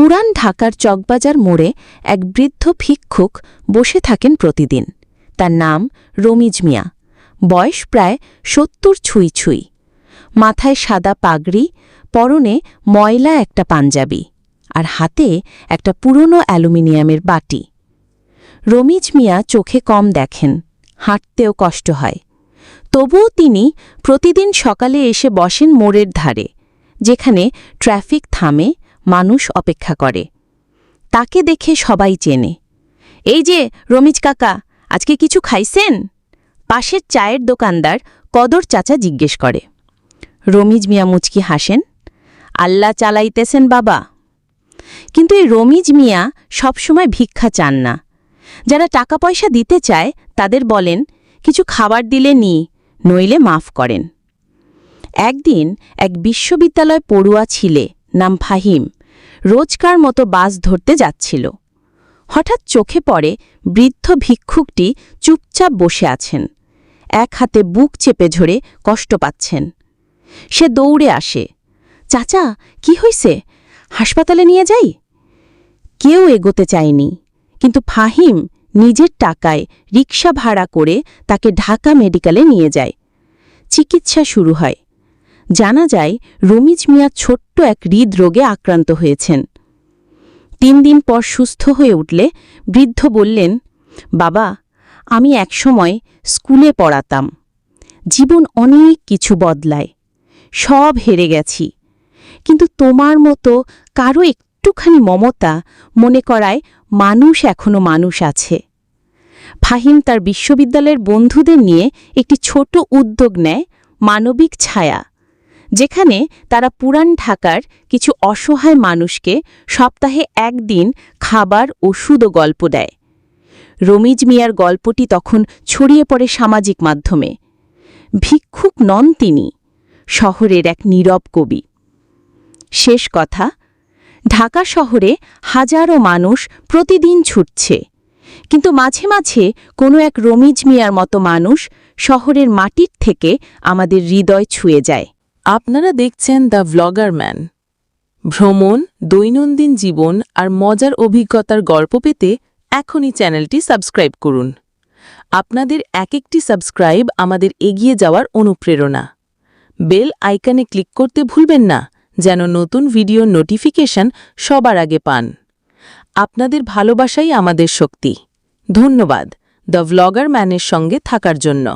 পুরান ঢাকার চকবাজার মোড়ে এক বৃদ্ধ ভিক্ষুক বসে থাকেন প্রতিদিন। তার নাম রমিজ মিয়া। বয়স প্রায় সত্তর ছুঁই ছুঁই। মাথায় সাদা পাগড়ি, পরনে ময়লা একটা পাঞ্জাবি আর হাতে একটা পুরনো অ্যালুমিনিয়ামের বাটি। রমিজ মিয়া চোখে কম দেখেন, হাঁটতেও কষ্ট হয়। তবুও তিনি প্রতিদিন সকালে এসে বসেন মোড়ের ধারে, যেখানে ট্রাফিক থামে মানুষ অপেক্ষা করে। তাকে দেখে সবাই চেনে। এই যে রমিজ কাকা, আজকে কিছু খাইছেন? পাশের চায়ের দোকানদার কদর চাচা জিজ্ঞেস করে। রমিজ মিয়া মুচকি হাসেন, আল্লাহ চালাইতেছেন বাবা। কিন্তু এই রমিজ মিয়া সবসময় ভিক্ষা চান না। যারা টাকা পয়সা দিতে চায়, তাদের বলেন, কিছু খাবার দিলে নি, নইলে মাফ করেন। একদিন এক বিশ্ববিদ্যালয় পড়ুয়া ছিলে নাম ফাহিম, রোজকার মতো বাস ধরতে যাচ্ছিল। হঠাৎ চোখে পড়ে বৃদ্ধ ভিক্ষুকটি চুপচাপ বসে আছেন। এক হাতে বুক চেপে ঝরে কষ্ট পাচ্ছেন। সে দৌড়ে আসে। চাচা, কি হইছে? হাসপাতালে নিয়ে যাই? কেউ এগোতে চায়নি কিন্তু ফাহিম নিজের টাকায় রিক্সা ভাড়া করে তাকে ঢাকা মেডিকেলে নিয়ে যায়। চিকিৎসা শুরু হয়। জানা যায়, রমিজ মিয়া ছোট্ট এক হৃদরোগে আক্রান্ত হয়েছেন। তিন দিন পর সুস্থ হয়ে উঠলে বৃদ্ধ বললেন, বাবা, আমি একসময় স্কুলে পড়াতাম। জীবন অনেক কিছু বদলায়। সব হেরে গেছি। কিন্তু তোমার মতো কারও একটুখানি মমতা মনে করায় মানুষ এখনও মানুষ আছে। ফাহিম তার বিশ্ববিদ্যালয়ের বন্ধুদের নিয়ে একটি ছোট উদ্যোগ নেয় মানবিক ছায়া। যেখানে তারা পুরান ঢাকার কিছু অসহায় মানুষকে সপ্তাহে একদিন খাবার ওষুধ ও গল্প দেয়। রমিজ মিয়ার গল্পটি তখন ছড়িয়ে পড়ে সামাজিক মাধ্যমে। ভিক্ষুক নন তিনি, শহরের এক নীরব কবি। শেষ কথা, ঢাকা শহরে হাজারো মানুষ প্রতিদিন ছুটছে, কিন্তু মাঝে মাঝে কোনো এক রমিজ মিয়ার মতো মানুষ শহরের মাটির থেকে আমাদের হৃদয় ছুঁয়ে যায়। আপনারা দেখছেন দ্য ভ্লগার ম্যান ভ্রমণ, দৈনন্দিন জীবন আর মজার অভিজ্ঞতার গল্প পেতে এখনই চ্যানেলটি সাবস্ক্রাইব করুন। আপনাদের এক একটি সাবস্ক্রাইব আমাদের এগিয়ে যাওয়ার অনুপ্রেরণা। বেল আইকনে ক্লিক করতে ভুলবেন না, যেন নতুন ভিডিও নোটিফিকেশন সবার আগে পান। আপনাদের ভালোবাসাই আমাদের শক্তি। ধন্যবাদ দ্য ভ্লগার ম্যানের সঙ্গে থাকার জন্য।